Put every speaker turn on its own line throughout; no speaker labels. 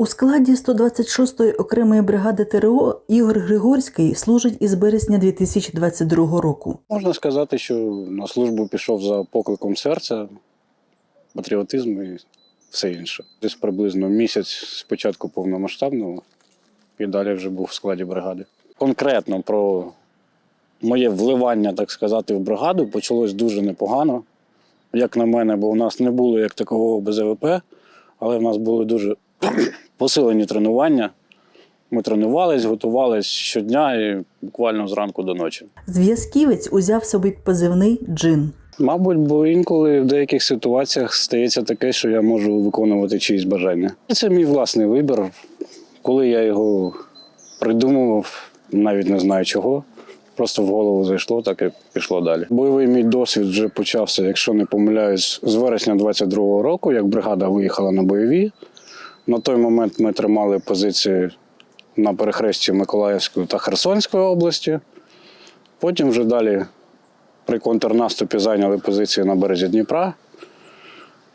У складі 126-ї окремої бригади ТРО Ігор Григорський служить із березня 2022 року.
Можна сказати, що на службу пішов за покликом серця, патріотизм і все інше. Десь приблизно місяць з початку повномасштабного і далі вже був в складі бригади. Конкретно про моє вливання, так сказати, в бригаду почалось дуже непогано, як на мене, бо у нас не було як такого БЗВП, але в нас були дуже посилені тренування. Ми тренувались, готувались щодня і буквально зранку до ночі.
Зв'язківець узяв собі позивний Джин.
Мабуть, бо інколи в деяких ситуаціях стається таке, що я можу виконувати чиїсь бажання. Це мій власний вибір. Коли я його придумував, навіть не знаю чого. Просто в голову зайшло, так і пішло далі. Бойовий мій досвід вже почався, якщо не помиляюсь, з вересня 22-го року, як бригада виїхала на бойові. На той момент ми тримали позиції на перехресті Миколаївської та Херсонської області. Потім вже далі при контрнаступі зайняли позиції на березі Дніпра.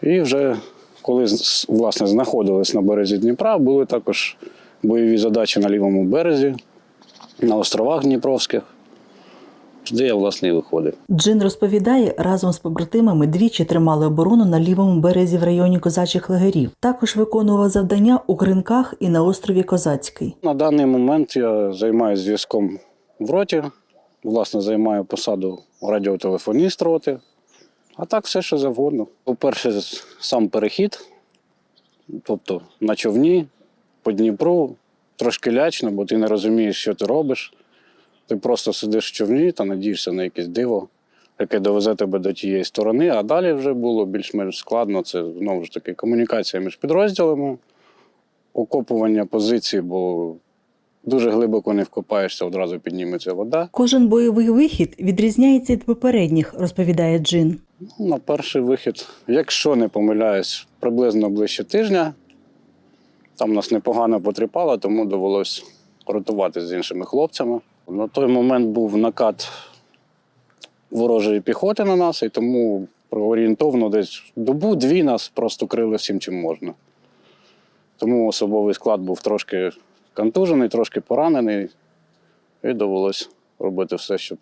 І вже коли власне знаходились на березі Дніпра, були також бойові задачі на лівому березі, на островах Дніпровських, де я власне і виходив.
Джин розповідає, разом з побратимами двічі тримали оборону на лівому березі в районі козачих лагерів. Також виконував завдання у Кринках і на острові Козацький.
На даний момент я займаюся зв'язком в роті, власне, займаю посаду радіотелефоніст роти, а так все, що завгодно. По-перше, сам перехід, тобто на човні, по Дніпру, трошки лячно, бо ти не розумієш, що ти робиш. Ти просто сидиш в човні та надієшся на якесь диво, яке довезе тебе до тієї сторони, а далі вже було більш-менш складно. Це знову ж таки комунікація між підрозділами, окопування позицій, бо дуже глибоко не вкопаєшся, одразу підніметься вода.
Кожен бойовий вихід відрізняється від попередніх, розповідає Джин.
Ну, На перший вихід, якщо не помиляюсь, приблизно ближче тижня. Там нас непогано потріпало, тому довелось ротувати з іншими хлопцями. На той момент був накат ворожої піхоти на нас, і тому орієнтовно десь добу-дві нас просто крили всім, чим можна. Тому особовий склад був трошки контужений, трошки поранений, і довелось робити все, щоб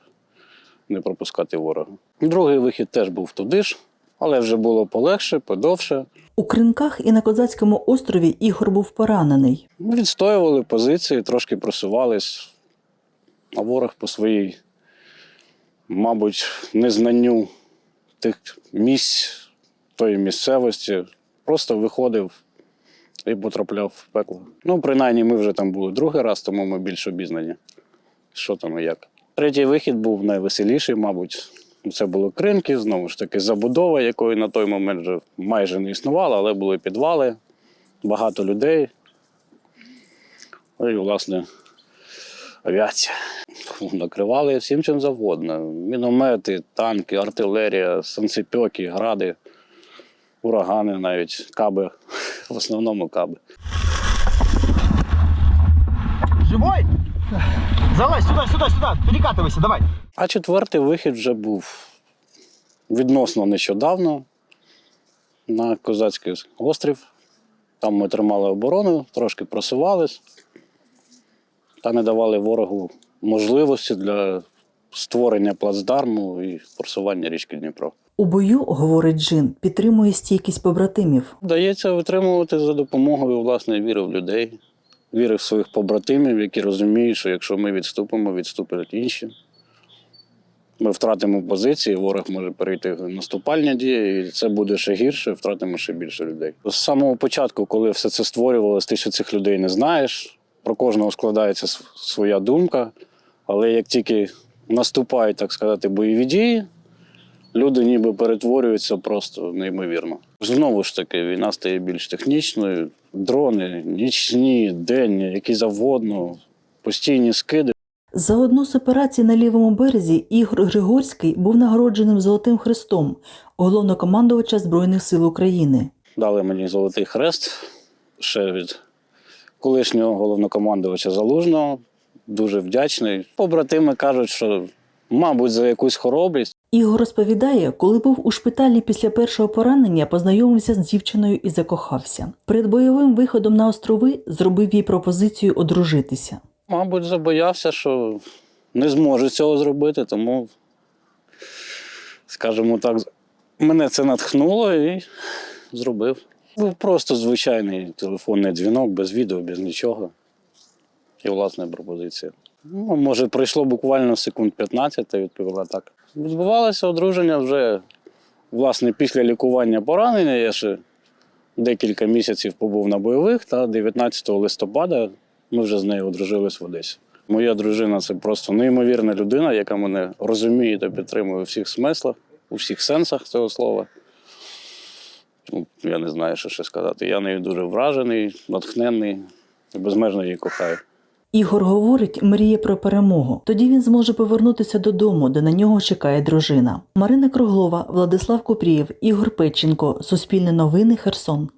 не пропускати ворога. Другий вихід теж був туди ж, але вже було полегше, подовше.
У Кринках і на Козацькому острові Ігор був поранений.
Відстоювали позиції, трошки просувались, а ворог по своїй, мабуть, незнанню тих місць тої місцевості просто виходив і потрапляв в пекло. Ну, принаймні, ми вже там були другий раз, тому ми більш обізнані, що там і як. Третій вихід був найвеселіший, мабуть. Це були кринки, знову ж таки, забудова, якої на той момент вже майже не існувало, але були підвали, багато людей. Ну і, власне, авіація. Накривали всім чим завгодно. Міномети, танки, артилерія, санцепьоки, гради, урагани навіть, каби. В основному каби.
Живой? Залазь сюда, сюда, сюда. Перекатывайся, давай.
А четвертий вихід вже був відносно нещодавно на Козацький острів. Там ми тримали оборону, трошки просувались та не давали ворогу можливості для створення плацдарму і форсування річки Дніпро.
У бою, говорить Джин, підтримує стійкість побратимів.
Вдається витримувати за допомогою власної віри в людей, віри в своїх побратимів, які розуміють, що якщо ми відступимо, відступлять інші. Ми втратимо позиції, ворог може перейти в наступальні дії, і це буде ще гірше, втратимо ще більше людей. З самого початку, коли все це створювалося, ти ще цих людей не знаєш. Про кожного складається своя думка. Але як тільки наступають, так сказати, бойові дії, люди ніби перетворюються просто неймовірно. Знову ж таки, війна стає більш технічною. Дрони, нічні, денні, які завгодно, постійні скиди.
За одну з операцій на лівому березі Ігор Григорський був нагородженим Золотим Хрестом головнокомандувача Збройних сил України.
Дали мені золотий хрест ще від колишнього головнокомандувача Залужного. Дуже вдячний. Побратими кажуть, що, мабуть, за якусь хоробрість.
Ігор розповідає, коли був у шпиталі після першого поранення, познайомився з дівчиною і закохався. Перед бойовим виходом на острови зробив їй пропозицію одружитися.
Мабуть, забоявся, що не зможу цього зробити, тому, скажімо так, мене це натхнуло і зробив. Був просто звичайний телефонний дзвінок, без відео, без нічого. І власне пропозиція. Ну, може, пройшло буквально секунд 15, та відповіла так. Відбувалося одруження вже власне після лікування поранення. Я ще декілька місяців побув на бойових, та 19 листопада ми вже з нею одружились в Одесі. Моя дружина це просто неймовірна людина, яка мене розуміє та підтримує у всіх смислах, у всіх сенсах цього слова. Ну, я не знаю, що ще сказати. Я нею дуже вражений, натхненний безмежно її кохаю.
Ігор говорить, мріє про перемогу. Тоді він зможе повернутися додому, де на нього чекає дружина. Марина Круглова, Владислав Купрієв, Ігор Печенко. Суспільне новини. Херсон.